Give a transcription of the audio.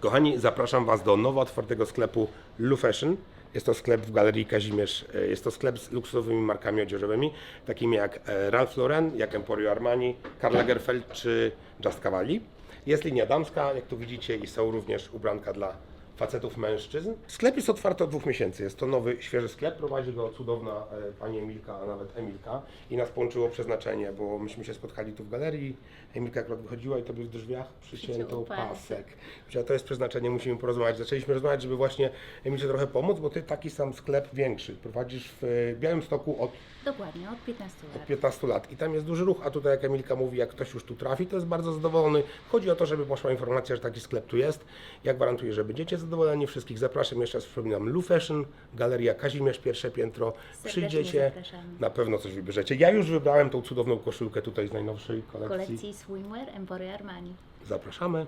Kochani, zapraszam Was do nowo otwartego sklepu Lu Fashion. Jest to sklep w Galerii Kazimierz. E, Jest to sklep z luksusowymi markami odzieżowymi, takimi jak e, Ralph Lauren, jak Emporio Armani, Karl Lagerfeld czy Just Cavalli. Jest linia damska, jak tu widzicie, i są również ubranka dla facetów, mężczyzn. Sklep jest otwarty od dwóch miesięcy. Jest to nowy, świeży sklep. Prowadzi go cudowna e, pani Emilka, a nawet Emilka. I nas połączyło przeznaczenie, bo myśmy się spotkali tu w galerii. Emilka akurat wychodziła i tobie w drzwiach przycięto pasek. pasek. To jest przeznaczenie, musimy porozmawiać. Zaczęliśmy rozmawiać, żeby właśnie Emilce trochę pomóc, bo ty taki sam sklep większy prowadzisz w e, Białymstoku od Dokładnie, od 15 lat. 15 lat i tam jest duży ruch, a tutaj jak Emilka mówi, jak ktoś już tu trafi, to jest bardzo zadowolony. Chodzi o to, żeby poszła informacja, że taki sklep tu jest. Ja gwarantuję, że będziecie zadowoleni. Wszystkich zapraszam jeszcze raz, przypominam, Lu Fashion, Galeria Kazimierz, pierwsze piętro. Serdecznie Przyjdziecie, zapraszamy. na pewno coś wybierzecie. Ja już wybrałem tą cudowną koszulkę tutaj z najnowszej kolekcji. kolekcji Swimwear Emporio Armani. Zapraszamy.